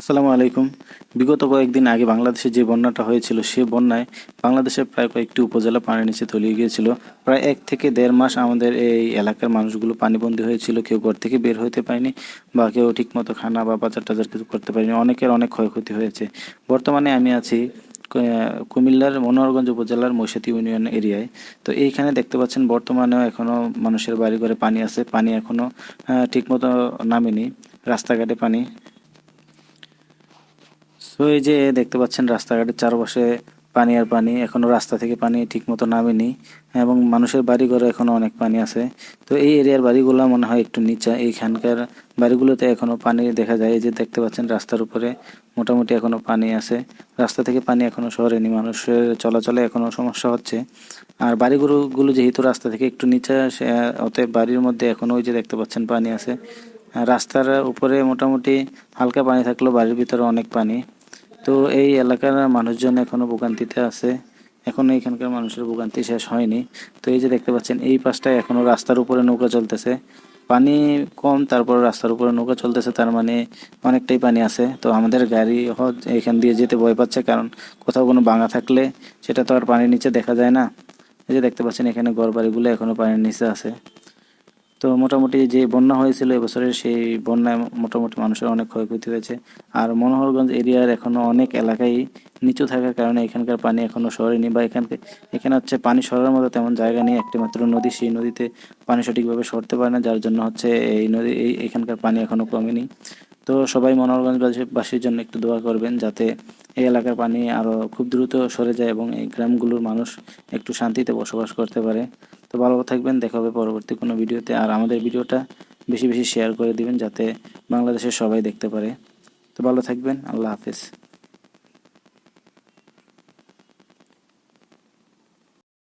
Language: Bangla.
আসসালামু আলাইকুম। বিগত কয়েকদিন আগে বাংলাদেশে যে বন্যাটা হয়েছিল সে বন্যায় বাংলাদেশের প্রায় কয়েকটি উপজেলা পানির নিচে তলিয়ে গিয়েছিল। প্রায় এক থেকে দেড় মাস আমাদের এই এলাকার মানুষগুলো পানিবন্দী হয়েছিল। কেউ ঘর থেকে বের হতে পারেনি বা কেউ ঠিকমতো খানা বা বাজার টাজার কিছু করতে পারেনি। অনেকের অনেক ক্ষয়ক্ষতি হয়েছে। বর্তমানে আমি আছি কুমিল্লার মনোহরগঞ্জ উপজেলার মৈশাতি ইউনিয়ন এরিয়ায়। তো এইখানে দেখতে পাচ্ছেন বর্তমানেও এখনও মানুষের বাড়ি ঘরে পানি আছে। পানি এখনও আহ, ঠিকমতো নামেনি। রাস্তাঘাটে পানি তো এই যে দেখতে পাচ্ছেন রাস্তাঘাটের চারপাশে পানি আর পানি, এখনও রাস্তা থেকে পানি ঠিকমতো নামেনি এবং মানুষের বাড়িঘরে এখনও অনেক পানি আছে। তো এই এরিয়ার বাড়িগুলো মনে হয় একটু নিচা। এইখানকার বাড়িগুলোতে এখনও পানি দেখা যায়। এই যে দেখতে পাচ্ছেন, রাস্তার উপরে মোটামুটি এখনও পানি আছে। রাস্তা থেকে পানি এখনও সরেনি। মানুষের চলাচলে এখনও সমস্যা হচ্ছে। আর বাড়িগুলোগুলো যেহেতু রাস্তা থেকে একটু নিচা অতএব বাড়ির মধ্যে এখনও ওই যে দেখতে পাচ্ছেন, পানি আছে। রাস্তার উপরে মোটামুটি হালকা পানি থাকলেও বাড়ির ভিতরে অনেক পানি। তো এই এলাকার মানুষজন এখনও ভোগান্তিতে আছে। এখনও এখানকার মানুষের ভোগান্তি শেষ হয়নি। তো এই যে দেখতে পাচ্ছেন, এই পাশটায় এখনও রাস্তার উপরে নৌকা চলতেছে। পানি কম, তারপর রাস্তার উপরে নৌকা চলতেছে, তার মানে অনেকটাই পানি আছে। তো আমাদের গাড়ি এখান দিয়ে যেতে ভয় পাচ্ছে, কারণ কোথাও কোনো ভাঙা থাকলে সেটা তো আর পানির নিচে দেখা যায় না। এই যে দেখতে পাচ্ছেন, এখানে ঘর বাড়িগুলো এখনও পানির নিচে আছে। তো মোটামুটি যে বন্যা হয়েছিল এবছরে সেই বন্যায় মোটামুটি মানুষের অনেক ক্ষয়ক্ষতি হয়েছে। আর মনোহরগঞ্জ এরিয়ার এখনও অনেক এলাকায় নিচু থাকার কারণে এখানকার পানি এখনও সরেনি বা এখানকে, এখানে হচ্ছে পানি সরার মতো তেমন জায়গা নেই একটি মাত্র নদী, সেই নদীতে পানি সঠিকভাবে সরতে পারে না, যার জন্য হচ্ছে এই নদী, এই এখানকার পানি এখনও কমেনি। তো সবাই মনোহরগঞ্জবাসীর জন্য একটু দোয়া করবেন যাতে এই এলাকার পানি আরও খুব দ্রুত সরে যায় এবং এই গ্রামগুলোর মানুষ একটু শান্তিতে বসবাস করতে পারে। তো ভালো থাকবেন, দেখা হবে পরবর্তী কোনো ভিডিওতে। আর আমাদের ভিডিওটা বেশি বেশি শেয়ার করে দিবেন যাতে বাংলাদেশের সবাই দেখতে পারে। তো ভালো থাকবেন, আল্লাহ হাফেজ।